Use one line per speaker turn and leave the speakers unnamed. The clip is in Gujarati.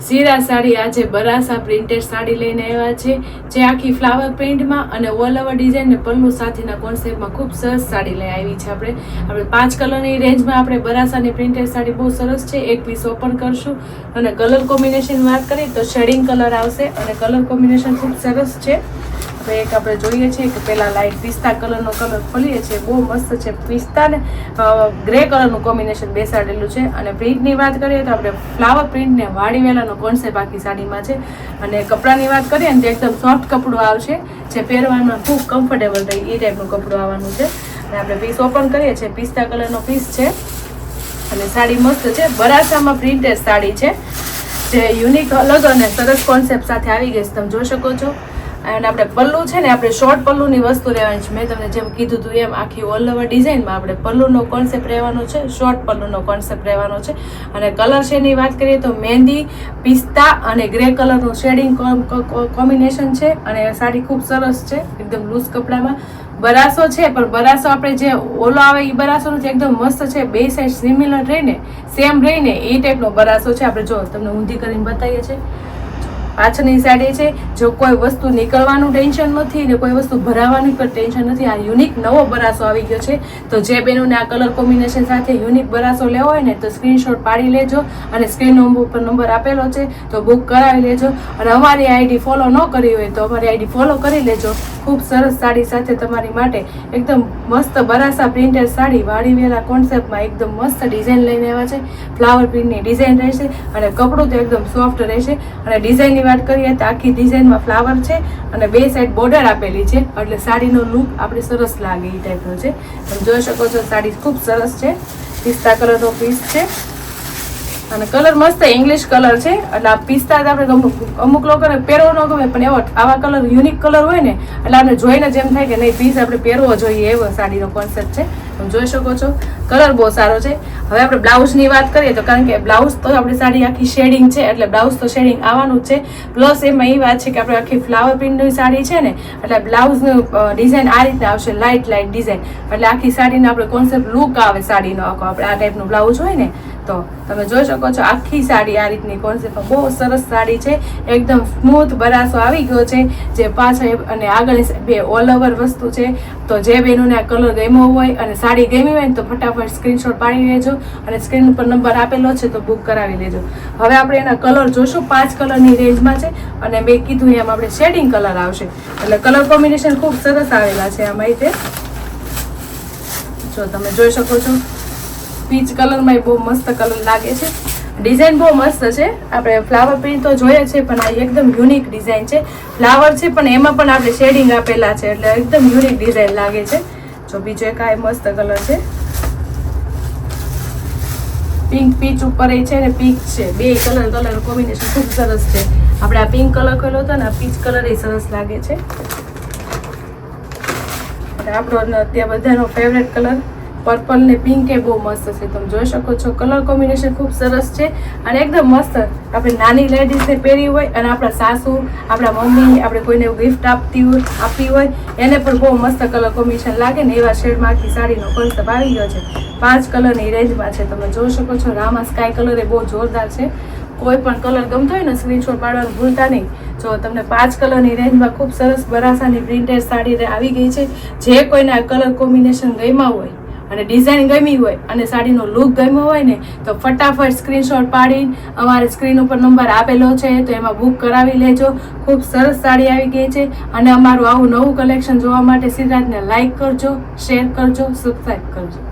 સીરા સાડી આજે બરાસા પ્રિન્ટેડ સાડી લઈને આવ્યા છે, જે આખી ફ્લાવર પ્રિન્ટમાં અને ઓલ ઓવર ડિઝાઇન ને પલ્લુ સાથેના કોન્સેપ્ટમાં ખૂબ સરસ સાડી લઈ આવી છે આપણે. આપણે પાંચ કલરની રેન્જમાં આપણે બરાસાની પ્રિન્ટેડ સાડી બહુ સરસ છે, એક પીસ ઓપન કરશું. અને કલર કોમ્બિનેશન વાત કરીએ તો શેડિંગ કલર આવશે અને કલર કોમ્બિનેશન ખૂબ સરસ છે. હવે એક આપણે જોઈએ છીએ કે પહેલાં લાઈટ પિસ્તા કલરનો કલર ખોલીએ છીએ. બહુ મસ્ત છે પિસ્તાને ગ્રે કલરનું કોમ્બિનેશન બેસાડેલું છે. અને પ્રિન્ટની વાત કરીએ તો આપણે ફ્લાવર પ્રિન્ટને વાળી વેલાનો કોન્સેપ્ટ આખી સાડીમાં છે. અને કપડાની વાત કરીએ ને તો એકદમ સોફ્ટ કપડું આવશે, જે પહેરવામાં ખૂબ કમ્ફર્ટેબલ રહે એ ટાઈપનું કપડું આવવાનું છે. અને આપણે પીસ ઓપન કરીએ છીએ, પિસ્તા કલરનો પીસ છે. અને સાડી મસ્ત છે. બરાસામાં પ્રિન્ટેડ સાડી છે. જે યુનિક અલગ અને સરસ કોન્સેપ્ટ સાથે આવી ગઈ છે. તમે જોઈ શકો છો. અને આપણે પલ્લુ છે ને, આપણે શોર્ટ પલ્લુની વસ્તુ લેવાની છે. મેં તમને જેમ કીધું હતું એમ, આખી ઓલ ઓવર ડિઝાઇનમાં આપણે પલ્લુનો કોન્સેપ્ટ રહેવાનો છે શોર્ટ પલ્લુનો કોન્સેપ્ટ રહેવાનો છે. અને કલર શેડની વાત કરીએ તો મહેંદી, પિસ્તા અને ગ્રે કલરનું શેડિંગ કોમ્બિનેશન છે. અને સાડી ખૂબ સરસ છે, એકદમ લૂઝ કપડામાં. બરાસો છે, પણ બરાસો આપણે જે ઓલો આવે એ બરાસો નથી એકદમ મસ્ત છે, બે સાઈડ સિમિલર રહીને સેમ રહીને, એ ટાઈપનો બરાસો છે. આપણે જો તમને ઊંધી કરીને બતાવીએ છીએ. પાછળની સાઈડે છે. જો કોઈ વસ્તુ નીકળવાનું ટેન્શન નથી ને કોઈ વસ્તુ ભરાવાની પણ ટેન્શન નથી, આ યુનિક નવો બરાસો આવી ગયો છે. તો જે બહેનોને આ કલર કોમ્બિનેશન સાથે યુનિક બરાસો લેવો હોય ને તો સ્ક્રીનશોટ પાડી લેજો અને સ્ક્રીન ઉપર નંબર આપેલો છે તો બુક કરાવી લેજો. અને અમારી આઈડી ફોલો ન કરી હોય તો અમારી આઈડી ફોલો કરી લેજો. ખૂબ સરસ સાડી સાથે તમારી માટે એકદમ મસ્ત બરાસા પ્રિન્ટેડ સાડી વાળી વેલા કોન્સેપ્ટમાં એકદમ મસ્ત ડિઝાઇન લઈને આવ્યા છે. ફ્લાવર પ્રિન્ટની ડિઝાઇન રહેશે અને કપડું તો એકદમ સોફ્ટ રહેશે અને ડિઝાઇનની વાત કરીએ તો આખી ડિઝાઇનમાં ફ્લાવર છે અને બે સાઈડ બોર્ડર આપેલી છે. એટલે સાડીનો લુક આપણે સરસ લાગે એ ટાઈપનો છે. તમે જોઈ શકો છો સાડી ખૂબ સરસ છે. પિસ્તા કલરનો પીસ છે. અને કલર મસ્ત ઇંગ્લિશ કલર છે. એટલે આ પિસ્તા આપણે અમુક લોકોને પહેરવો ન ગમે, પણ એવો આવા કલર યુનિક કલર હોય ને, એટલે આપણે જોઈને જ એમ થાય કે નહીં પીસ આપણે પહેરવો જોઈએ એવો સાડીનો કોન્સેપ્ટ છે. તમે જોઈ શકો છો. કલર બહુ સારો છે. હવે આપણે બ્લાઉઝની વાત કરીએ તો કારણ કે બ્લાઉઝ તો આપણી સાડી આખી શેડિંગ છે, એટલે બ્લાઉઝ તો શેડિંગ આવવાનું જ છે. પ્લસ એમાં એ વાત છે કે આપણે આખી ફ્લાવર પ્રિન્ટની સાડી છે ને, એટલે બ્લાઉઝનું ડિઝાઇન આ રીતે આવશે લાઇટ લાઇટ ડિઝાઇન એટલે આખી સાડીનો આપણે કોન્સેપ્ટ લુક આવે સાડીનો, આખો. આપણે આ ટાઈપનું બ્લાઉઝ હોય ને તો તમે જોઈ શકો છો, આખી સાડી આ રીતની કોન્સેપ્ટ બહુ સરસ સાડી છે. એકદમ સ્મૂથ બરાસો આવી ગયો છે, જે પાછળ અને આગળ બે ઓલ ઓવર વસ્તુ છે. તો જે બેનોને આ કલર ગમ્યો હોય અને સાડી ગમી હોય ને તો ફટાફટ સ્ક્રીનશોટ પાડી લેજો અને સ્ક્રીન ઉપર નંબર આપેલો છે તો બુક કરાવી લેજો. હવે આપણે એના કલર જોશું, પાંચ કલરની રેન્જમાં છે અને મેં કીધું એમ આપણે શેડિંગ કલર આવશે. એટલે કલર કોમ્બિનેશન ખૂબ સરસ આવેલા છે આમાં રીતે જો તમે જોઈ શકો છો પીચ કલરમાં બહુ મસ્ત કલર લાગે છે. ડિઝાઇન બહુ મસ્ત છે. આપણે ફ્લાવર પ્રિન્ટ તો જોઈએ છે, પણ આ એકદમ યુનિક ડિઝાઇન છે. ફ્લાવર છે, પણ એમાં પણ આપણે શેડિંગ આપેલા છે, એટલે એકદમ યુનિક ડિઝાઇન લાગે છે. જો બીજો એક આ મસ્ત કલર છે. પિંક પીચ ઉપર એ છે ને પિંક છે. બે કલર કલર કોમ્બિનેશન ખૂબ સરસ છે. આપણે આ પિંક કલર કર્યો હતો ને, આ પીચ કલર એ સરસ લાગે છે. આપણો ત્યાં બધાનો ફેવરેટ કલર પર્પલ ને પિંક એ બહુ મસ્ત છે. તમે જોઈ શકો છો, કલર કોમ્બિનેશન ખૂબ સરસ છે અને એકદમ મસ્ત. આપણે નાની લેડીઝને પહેરી હોય અને આપણા સાસુ, આપણા મમ્મી, આપણે કોઈને ગિફ્ટ આપતી હોય, આપી હોય, એને પણ બહુ મસ્ત કલર કોમ્બિનેશન લાગે ને એવા શેડમાં આખી સાડીનો કોન્સેપ્ટ આવી ગયો છે. પાંચ કલરની રેન્જમાં છે. તમે જોઈ શકો છો, રામા સ્કાય કલર એ બહુ જોરદાર છે. કોઈ પણ કલર ગમતો હોય ને સ્ક્રીનશોટ પાડવાનું ભૂલતા નહીં. જો તમને પાંચ કલરની રેન્જમાં ખૂબ સરસ બરાસાની પ્રિન્ટેડ સાડી આવી ગઈ છે, જે કોઈને આ કલર કોમ્બિનેશન ગમ્યા હોય અને ડિઝાઇન ગમી હોય અને સાડીનો લુક ગમ્યો હોય ને, તો ફટાફટ સ્ક્રીનશોટ પાડી. અમારે સ્ક્રીન ઉપર નંબર આપેલો છે, તો એમાં બુક કરાવી લેજો. ખૂબ સરસ સાડી આવી ગઈ છે અને અમારું આવું નવું કલેક્શન જોવા માટે સિદ્ધાર્થને લાઇક કરજો શેર કરજો સબસ્ક્રાઈબ કરજો.